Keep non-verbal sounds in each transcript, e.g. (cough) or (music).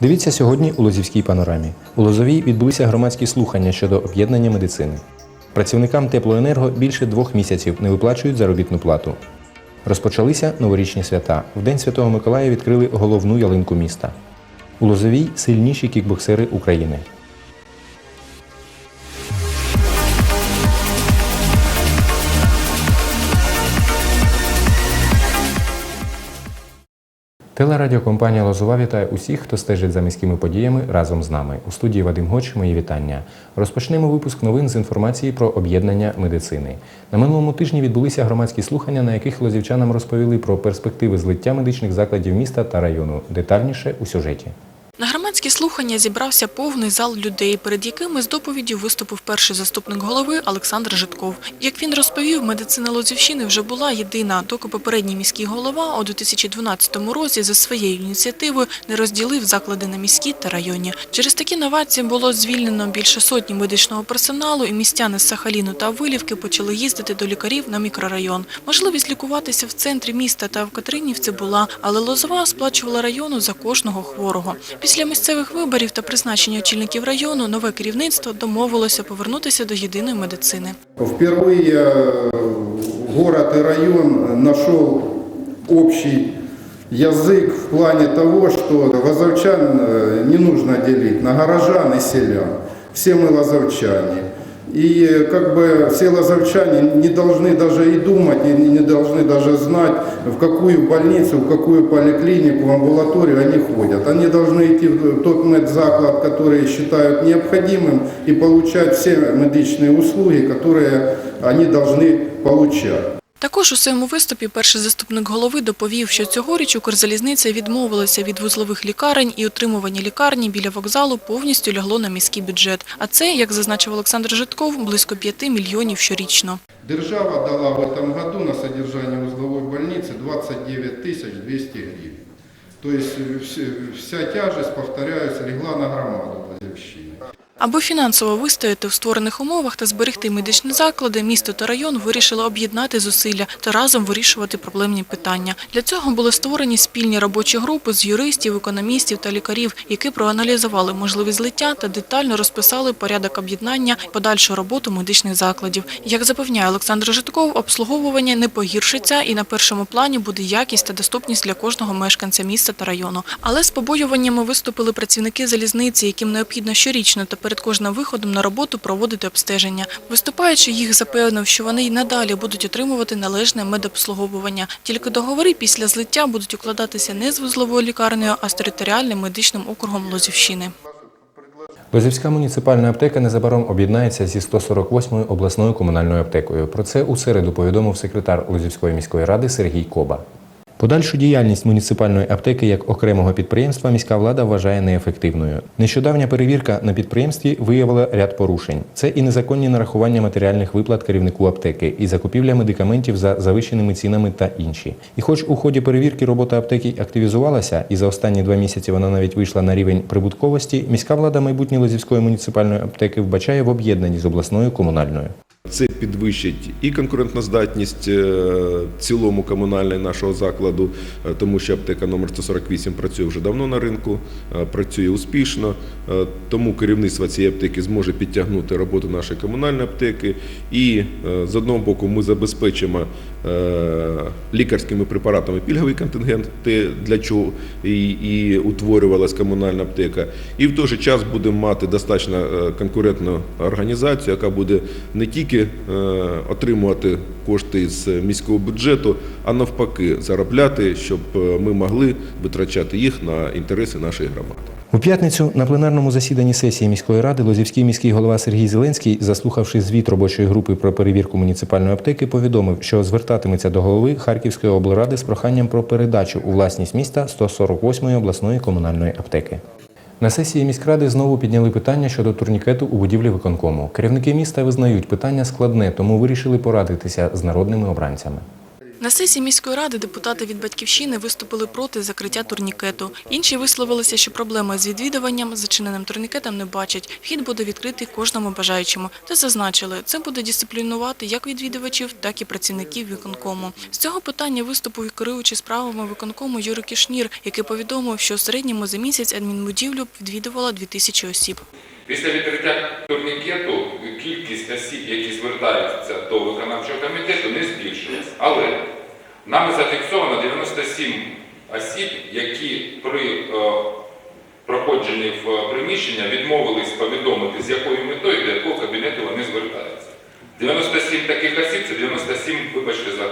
Дивіться сьогодні у Лозівській панорамі. У Лозовій відбулися громадські слухання щодо об'єднання медицини. Працівникам теплоенерго більше двох місяців не виплачують заробітну плату. Розпочалися новорічні свята. В День Святого Миколая відкрили головну ялинку міста. У Лозовій сильніші кікбоксери України. Телерадіокомпанія Лозова вітає усіх, хто стежить за міськими подіями разом з нами. У студії Вадим Гоч, мої вітання. Розпочнемо випуск новин з інформації про об'єднання медицини. На минулому тижні відбулися громадські слухання, на яких лозівчанам розповіли про перспективи злиття медичних закладів міста та району. Детальніше у сюжеті. Громадські слухання зібрався повний зал людей, перед якими з доповіддю виступив перший заступник голови Олександр Житков. Як він розповів, медицина Лозівщини вже була єдина, доки попередній міський голова у 2012 році за своєю ініціативою не розділив заклади на міські та районні. Через такі новації було звільнено більше сотні медичного персоналу, і містяни з Сахаліну та Вилівки почали їздити до лікарів на мікрорайон. Можливість лікуватися в центрі міста та в Катеринівці була, але Лозова сплачувала району за кожного хворого. Після місцевих виборів та призначення очільників району нове керівництво домовилося повернутися до єдиної медицини. Впервые э, город и район нашел общий язык в плане того, что лазовчан э, не нужно делить на горожан и селян. Все мы лазовчане. И э, как бы все лазовчане не должны даже и думать, и не должны даже знать, в какую больницу, в какую поликлинику, в амбулаторию они ходят. Они должны идти в тот медзаклад, который считают необходимым, и получать все медичные услуги, которые они должны получать. Також у своєму виступі перший заступник голови доповів, що цьогоріч Укрзалізниця відмовилася від вузлових лікарень і утримування лікарні біля вокзалу повністю лягло на міський бюджет. А це, як зазначив Олександр Житков, близько 5 мільйонів щорічно. Держава дала в этом году на содержание узловой больницы 29 тысяч 200 гривен. То есть э, вс- вся тяжесть, повторяюсь, легла на громаду Лазевщины. Аби фінансово вистояти в створених умовах та зберегти медичні заклади, місто та район вирішили об'єднати зусилля та разом вирішувати проблемні питання. Для цього були створені спільні робочі групи з юристів, економістів та лікарів, які проаналізували можливість злиття та детально розписали порядок об'єднання подальшу роботу медичних закладів. Як запевняє Олександр Житков, обслуговування не погіршиться і на першому плані буде якість та доступність для кожного мешканця міста та району. Але з побоюваннями виступили працівники залізниці, яким необхідно щорічно та перед кожним виходом на роботу проводити обстеження. Виступаючи, їх запевнив, що вони й надалі будуть отримувати належне медобслуговування. Тільки договори після злиття будуть укладатися не з вузловою лікарнею, а з територіальним медичним округом Лозівщини. Лозівська муніципальна аптека незабаром об'єднається зі 148-ю обласною комунальною аптекою. Про це у середу повідомив секретар Лозівської міської ради Сергій Коба. Подальшу діяльність муніципальної аптеки як окремого підприємства міська влада вважає неефективною. Нещодавня перевірка на підприємстві виявила ряд порушень. Це і незаконні нарахування матеріальних виплат керівнику аптеки, і закупівля медикаментів за завищеними цінами та інші. І хоч у ході перевірки робота аптеки активізувалася, і за останні два місяці вона навіть вийшла на рівень прибутковості, міська влада майбутньої Лозівської муніципальної аптеки вбачає в об'єднанні з обласною комунальною. Це підвищить і конкурентноздатність е, в цілому комунальної нашого закладу, е, тому що аптека номер 148 працює вже давно на ринку, е, працює успішно. Тому керівництво цієї аптеки зможе підтягнути роботу нашої комунальної аптеки. І з одного боку ми забезпечимо лікарськими препаратами пільговий контингент, те, для чого і, і утворювалась комунальна аптека. І в той же час будемо мати достатньо е, конкурентну організацію, яка буде не тільки е, отримувати кошти з міського бюджету, а навпаки, заробляти, щоб е, ми могли витрачати їх на інтереси нашої громади. У п'ятницю на пленарному засіданні сесії міської ради Лозівський міський голова Сергій Зеленський, заслухавши звіт робочої групи про перевірку муніципальної аптеки, повідомив, що звертатиметься до голови Харківської облради з проханням про передачу у власність міста 148-ї обласної комунальної аптеки. На сесії міськради знову підняли питання щодо турнікету у будівлі виконкому. Керівники міста визнають питання складне, тому вирішили порадитися з народними обранцями. На сесії міської ради депутати від «Батьківщини» виступили проти закриття турнікету. Інші висловилися, що проблеми з відвідуванням зачиненим турнікетом не бачать. Вхід буде відкритий кожному бажаючому. Та зазначили, це буде дисциплінувати як відвідувачів, так і працівників виконкому. З цього питання виступив і керуючий справами виконкому Юрій Кішнір, який повідомив, що в середньому за місяць адмінбудівлю відвідувало 2000 осіб. Після відкриття турнікету кількість осіб, які звертаються до виконавчого комітету, не збільшилась. Але нами зафіксовано 97 осіб, які при е, проходженні в приміщення відмовились повідомити, з якою метою до якого кабінету вони звертаються. 97 таких осіб це 97, вибачте, за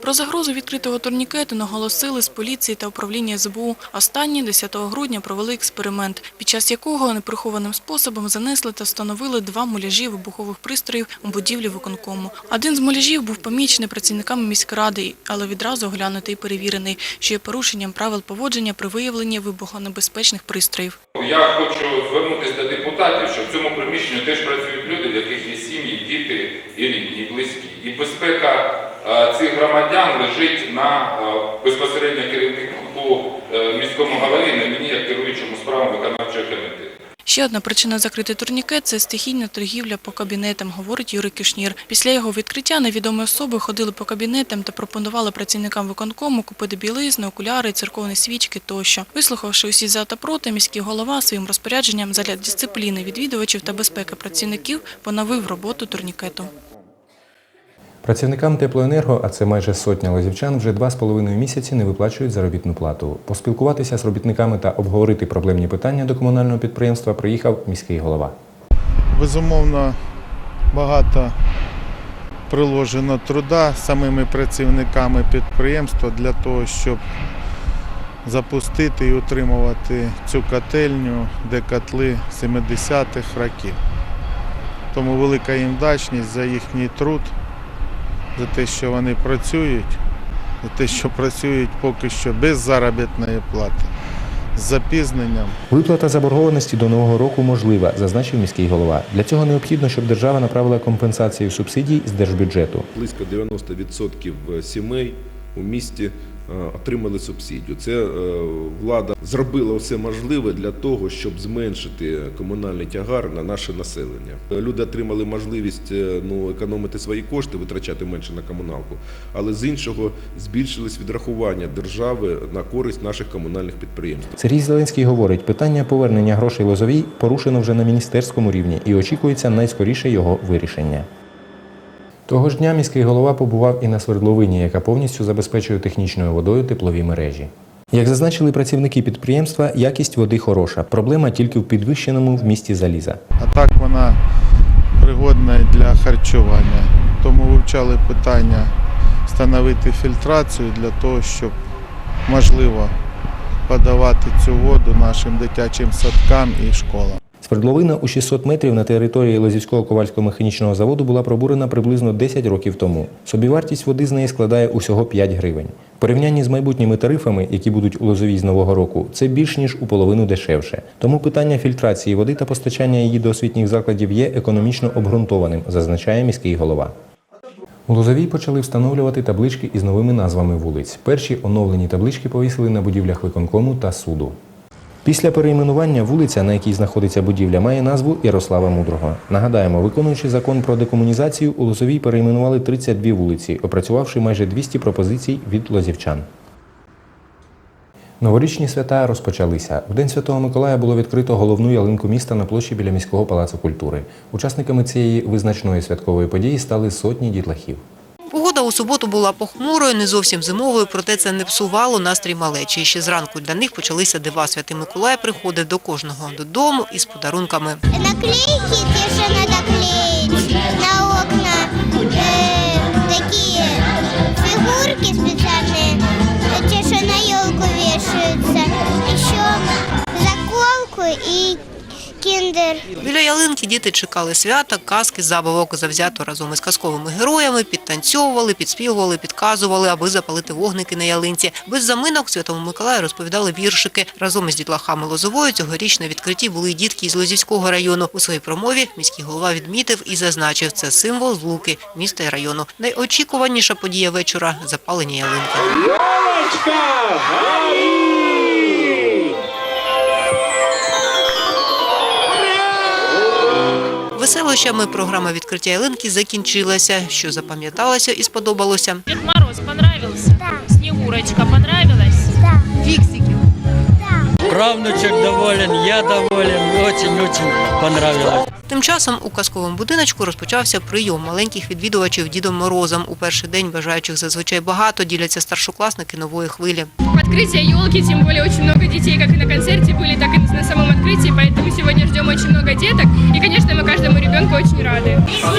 Про загрозу відкритого турнікету наголосили з поліції та управління СБУ. Останні 10 грудня провели експеримент, під час якого неприхованим способом занесли та встановили два муляжі вибухових пристроїв у будівлі виконкому. Один з муляжів був помічений працівниками міськради, але відразу оглянутий і перевірений, що є порушенням правил поводження при виявленні вибухонебезпечних пристроїв. Я хочу звернутися до депутатів, що в цьому приміщенні теж працюють люди, в яких є сім'ї, діти і рідні, і близькі. І безпека цих громадян лежить на е, безпосередньо керівнику е, міському голові, на мені як керуючому справам виконавчого комітету. Ще одна причина закрити турнікет – це стихійна торгівля по кабінетам, говорить Юрій Кишнір. Після його відкриття невідомі особи ходили по кабінетам та пропонували працівникам виконкому купити білизну, окуляри, церковні свічки тощо. Вислухавши усі за та проти, міський голова своїм розпорядженням задля дисципліни відвідувачів та безпеки працівників поновив роботу турнікету. Працівникам теплоенерго, а це майже сотня лозівчан, вже два з половиною місяці не виплачують заробітну плату. Поспілкуватися з робітниками та обговорити проблемні питання до комунального підприємства приїхав міський голова. Безумовно, багато приложено труда самими працівниками підприємства для того, щоб запустити і утримувати цю котельню, де котли 70-х років. Тому велика їм вдячність за їхній труд, за те, що вони працюють, за те, що працюють поки що без заробітної плати, з запізненням. Виплата заборгованості до нового року можлива, зазначив міський голова. Для цього необхідно, щоб держава направила компенсацію субсидій з держбюджету. Близько 90% сімей у місті отримали субсидію. Це е, влада зробила все можливе для того, щоб зменшити комунальний тягар на наше населення. Люди отримали можливість е, ну, економити свої кошти, витрачати менше на комуналку, але з іншого збільшились відрахування держави на користь наших комунальних підприємств. Сергій Зеленський говорить, питання повернення грошей Лозовій порушено вже на міністерському рівні і очікується найскоріше його вирішення. Того ж дня міський голова побував і на свердловині, яка повністю забезпечує технічною водою теплові мережі. Як зазначили працівники підприємства, якість води хороша. Проблема тільки в підвищеному вмісті заліза. а так вона пригодна для харчування. Тому вивчали питання встановити фільтрацію для того, щоб можливо подавати цю воду нашим дитячим садкам і школам. Свердловина у 600 метрів на території Лозівського ковальського механічного заводу була пробурена приблизно 10 років тому. Собівартість води з неї складає усього 5 гривень. В порівнянні з майбутніми тарифами, які будуть у Лозовій з нового року, це більш ніж у половину дешевше. Тому питання фільтрації води та постачання її до освітніх закладів є економічно обґрунтованим, зазначає міський голова. У Лозовій почали встановлювати таблички із новими назвами вулиць. Перші оновлені таблички повісили на будівлях виконкому та суду. Після перейменування вулиця, на якій знаходиться будівля, має назву Ярослава Мудрого. Нагадаємо, виконуючи закон про декомунізацію, у Лозовій перейменували 32 вулиці, опрацювавши майже 200 пропозицій від лозівчан. Новорічні свята розпочалися. В День Святого Миколая було відкрито головну ялинку міста на площі біля міського палацу культури. Учасниками цієї визначної святкової події стали сотні дітлахів. Погода у суботу була похмурою, не зовсім зимовою, проте це не псувало настрій малечі. І Ще зранку для них почалися дива. Святий Миколай приходив до кожного додому із подарунками. Наклейки те, что надо клеить на окна. Э, такие фигурки специальные, э, те, что на елку вешаются. Еще заколку и киндер. Біля ялинки діти чекали свята, казки, забавок завзято разом із казковими героями, підтанцьовували, підспівували, підказували, аби запалити вогники на ялинці. Без заминок Святому Миколаю розповідали віршики. Разом із дітлахами Лозовою цьогоріч на відкритті були й дітки із Лозівського району. У своїй промові міський голова відмітив і зазначив, це символ злуки міста і району. Найочікуваніша подія вечора – запалення ялинки. Веселощами програма відкриття ялинки закінчилася. Що запам'яталося і сподобалося. Дід Мороз понравился? Да. Снегурочка понравилась? Да, Фіксиків. да. Правнучек доволен, я доволен, очень-очень понравилось. Тим часом у казковому будиночку розпочався прийом маленьких відвідувачів Дідом Морозом. У перший день бажаючих зазвичай багато діляться старшокласники нової хвилі. Открытие елки, тем более очень много детей, как и на концерте были, так и на самом открытии, поэтому сегодня ждем очень много деток. И, конечно, мы каждому ребенку очень рады. Ну,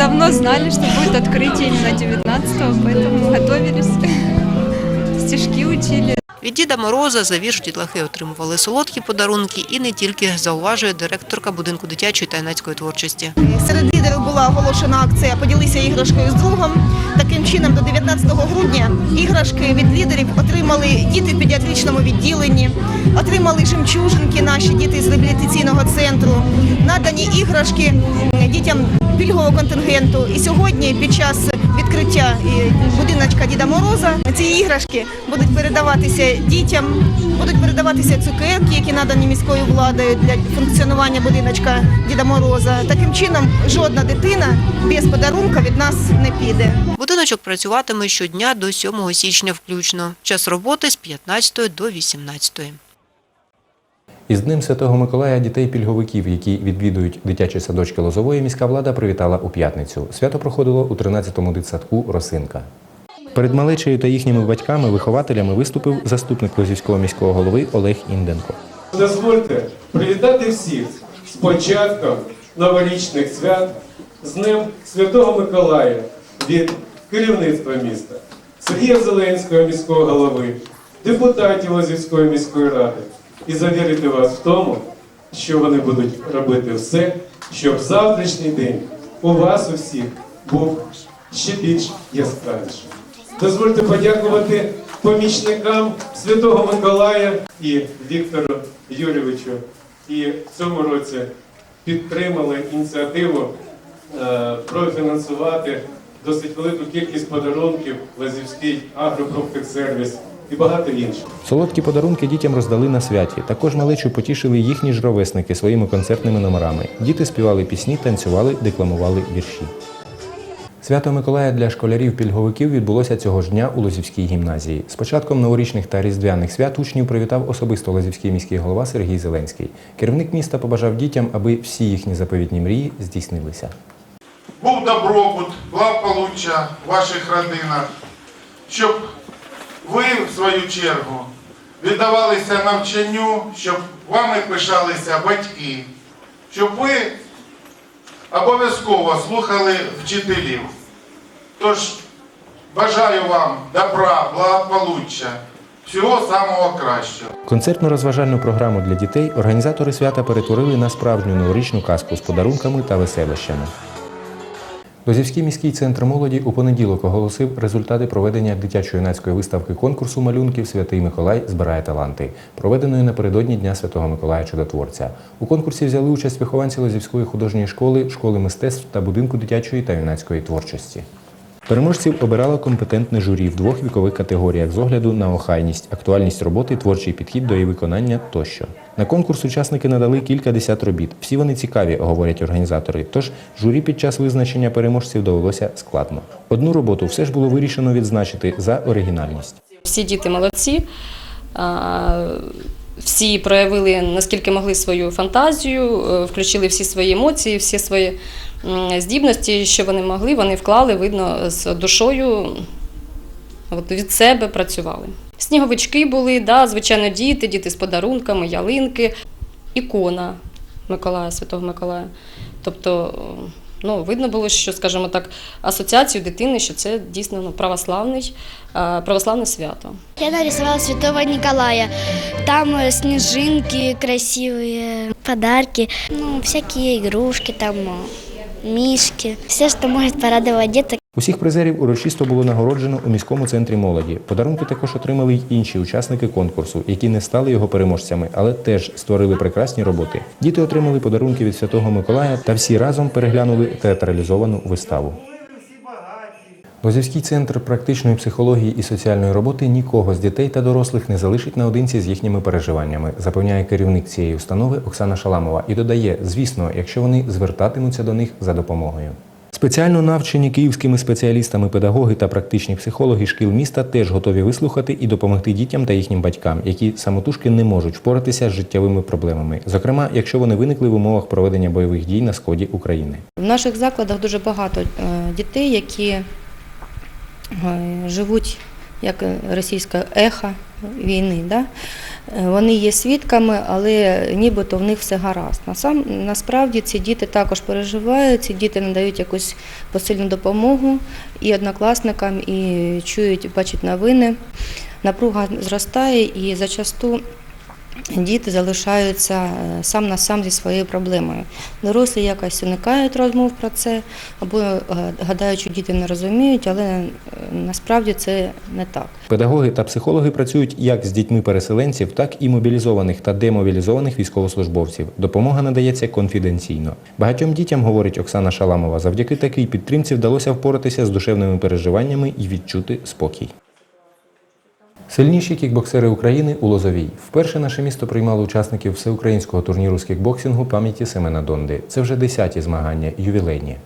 давно знали, что будет открытие именно 19-го, поэтому готовились. (laughs) Стишки учили. Від Діда Мороза за вірш дітлахи отримували солодкі подарунки і не тільки, зауважує директорка будинку дитячої та юнацької творчості. Серед лідерів була оголошена акція Поділися іграшкою з другом. Таким чином, до 19 грудня іграшки від лідерів отримали діти в педіатричному відділенні, отримали жемчужинки наші діти з реабілітаційного центру, надані іграшки дітям пільгового контингенту. І сьогодні, під час відкриття е, будиночка Діда Мороза, ці іграшки будуть передаватися дітям, будуть передаватися цукерки, які надані міською владою для функціонування будиночка Діда Мороза. Таким чином, жодна дитина без подарунка від нас не піде. Будиночок працюватиме щодня до 7 січня включно. Час роботи з 15 до 18. Із Днем Святого Миколая дітей-пільговиків, які відвідують дитячі садочки Лозової, міська влада привітала у п'ятницю. Свято проходило у 13-му дитсадку Росинка. Перед малечею та їхніми батьками, вихователями виступив заступник Лозівського міського голови Олег Інденко. Дозвольте привітати всіх з початком новорічних свят, з Днем Святого Миколая від керівництва міста, Сергія Зеленського міського голови, депутатів Лозівської міської ради і завірити вас в тому, що вони будуть робити все, щоб завтрашній день у вас усіх був ще більш яскравішим. Дозвольте подякувати помічникам Святого Миколая і Віктору Юрійовичу. І в цьому році підтримали ініціативу е, профінансувати досить велику кількість подарунків Лазівський агропрофтехсервіс і багато інших. Солодкі подарунки дітям роздали на святі. Також малечу потішили їхні ж ровесники своїми концертними номерами. Діти співали пісні, танцювали, декламували вірші. Свято Миколая для школярів-пільговиків відбулося цього ж дня у Лозівській гімназії. З початком новорічних та різдвяних свят учнів привітав особисто Лозівський міський голова Сергій Зеленський. Керівник міста побажав дітям, аби всі їхні заповітні мрії здійснилися. Був добробут, благополуччя в ваших родинах, щоб ви, в свою чергу, віддавалися навчанню, щоб вами пишалися батьки, щоб ви обов'язково слухали вчителів. Тож бажаю вам добра, благополуччя, всього самого кращого. Концертно-розважальну програму для дітей організатори свята перетворили на справжню новорічну казку з подарунками та веселищами. Лозівський міський центр молоді у понеділок оголосив результати проведення дитячо-юнацької виставки конкурсу малюнків Святий Миколай збирає таланти, проведеної напередодні Дня Святого Миколая Чудотворця. У конкурсі взяли участь вихованці Лозівської художньої школи, школи мистецтв та будинку дитячої та юнацької творчості. Переможців обирало компетентне журі в двох вікових категоріях з огляду на охайність, актуальність роботи, творчий підхід до її виконання тощо. На конкурс учасники надали кілька десят робіт. Всі вони цікаві, говорять організатори. Тож журі під час визначення переможців довелося складно. Одну роботу все ж було вирішено відзначити за оригінальність. Всі діти молодці. Всі проявили наскільки могли свою фантазію, е, включили всі свої емоції, всі свої здібності, що вони могли, вони вклали, видно, з душою от від себе працювали. Сніговички були, да, звичайно, діти, діти з подарунками, ялинки, ікона Миколая, Святого Миколая. Тобто Ну, видно було, що, скажімо так, асоціацію дитини, що це дійсно ну, православний, е, православне свято. Я нарисовала Святого Николая. Там э, снежинки красивые, подарки, ну, всякие игрушки, там э, мишки. Все, что может порадовать деток. Усіх призерів урочисто було нагороджено у міському центрі молоді. Подарунки також отримали й інші учасники конкурсу, які не стали його переможцями, але теж створили прекрасні роботи. Діти отримали подарунки від Святого Миколая та всі разом переглянули театралізовану виставу. Лозівський центр практичної психології і соціальної роботи нікого з дітей та дорослих не залишить наодинці з їхніми переживаннями, запевняє керівник цієї установи Оксана Шаламова і додає, звісно, якщо вони звертатимуться до них за допомогою. Спеціально навчені київськими спеціалістами педагоги та практичні психологи шкіл міста теж готові вислухати і допомогти дітям та їхнім батькам, які самотужки не можуть впоратися з життєвими проблемами, зокрема, якщо вони виникли в умовах проведення бойових дій на сході України. В наших закладах дуже багато е, дітей, які живуть як російське ехо війни. Да? Е, Вони є свідками, але нібито в них все гаразд. Насправді ці діти також переживають, ці діти надають якусь посильну допомогу і однокласникам, і чують, бачать новини. Напруга зростає і зачасту діти залишаються е, сам на сам зі своєю проблемою. Дорослі якось уникають розмов про це, або е, гадають, що діти не розуміють, але е, насправді це не так. Педагоги та психологи працюють як з дітьми переселенців, так і мобілізованих та демобілізованих військовослужбовців. Допомога надається конфіденційно. Багатьом дітям, говорить Оксана Шаламова, завдяки такій підтримці вдалося впоратися з душевними переживаннями і відчути спокій. Сильніші кікбоксери України у Лозовій. Вперше наше місто приймало учасників всеукраїнського турніру з кікбоксингу пам'яті Семена Донди. Це вже десяті змагання, ювілейні.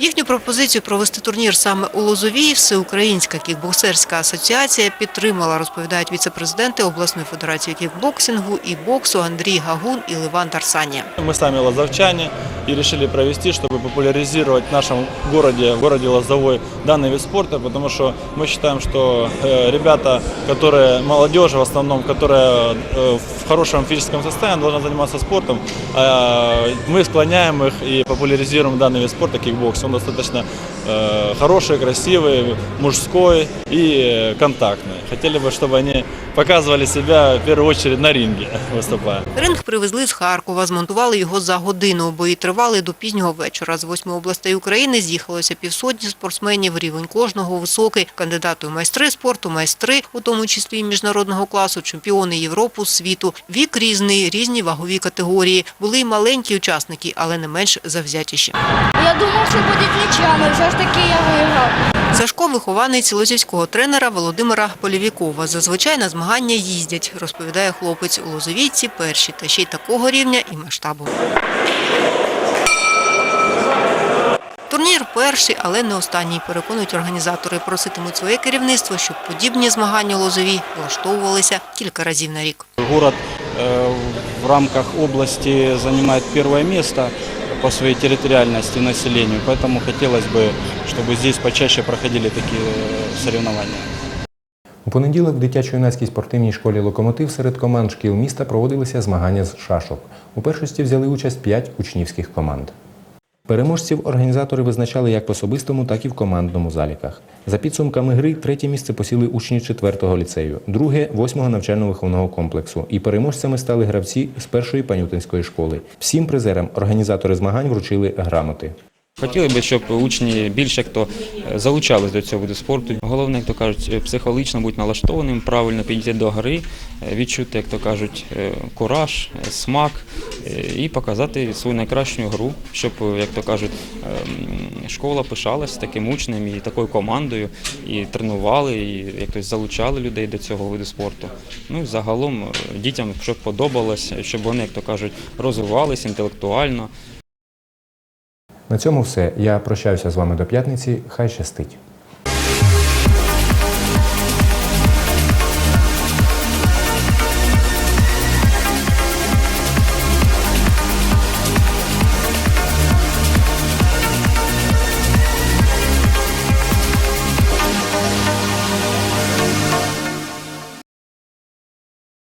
Їхню пропозицію провести турнір саме у Лозовій Всеукраїнська кікбоксерська асоціація підтримала, розповідають віце-президенти обласної федерації кікбоксингу і боксу Андрій Гагун і Ливан Тарсанія. Мы сами лозовчане и решили провести, чтобы популяризировать в нашем городе, в городе Лозовой, данный вид спорта, потому что мы считаем, что э, ребята, которые, молодежь в основном, которая э, в хорошем физическом состоянии должна заниматься спортом, э, мы склоняем их и популяризируем данный вид спорта кикбокс. Он достаточно э, хороший, красивый, мужской и э, контактный. Хотели бы, чтобы они показывали себя в первую очередь на ринге, (laughs) выступая. Ринг привезли з Харкова, змонтували його за годину. Бої тривали до пізнього вечора. З восьми областей України з'їхалося півсотні спортсменів. Рівень кожного високий. Кандидати у майстри спорту, майстри, у тому числі і міжнародного класу, чемпіони Європи, світу. Вік різний, різні вагові категорії. Були й маленькі учасники, але не менш завзятіші. Я думав, що нічого, але все ж таки я виграв. Сашко – вихованець лозівського тренера Володимира Полівікова. Зазвичай на змагання їздять, розповідає хлопець. У Лозовійці перші, та ще й такого рівня і масштабу. Турнір перший, але не останній, переконують організатори. Проситимуть своє керівництво, щоб подібні змагання у Лозовій влаштовувалися кілька разів на рік. Город э, в рамках области занимает первое место по своей территориальности и населению, поэтому хотелось бы, чтобы здесь почаще проходили такие э, соревнования. У понеділок в дитячо-юнацькій спортивній школі Локомотив серед команд шкіл міста проводилися змагання з шашок. У першості взяли участь п'ять учнівських команд. Переможців організатори визначали як в особистому, так і в командному заліках. За підсумками гри третє місце посіли учні 4-го ліцею, друге 8-го навчально-виховного комплексу. І переможцями стали гравці з першої панютинської школи. Всім призерам організатори змагань вручили грамоти. Хотіли би, щоб учні більше хто е, залучались до цього виду спорту. Головне, як то кажуть, е, психологічно бути налаштованим, правильно підійти до гри, е, відчути, як то кажуть, кураж, смак і показати свою найкращу гру, щоб, як то кажуть, е, школа пишалась таким учнем і такою командою, і тренували, і якось залучали людей до цього виду спорту. Ну і загалом дітям, щоб подобалось, щоб вони, як то кажуть, розвивались інтелектуально. На цьому все. Я прощаюся з вами до п'ятниці. Хай щастить.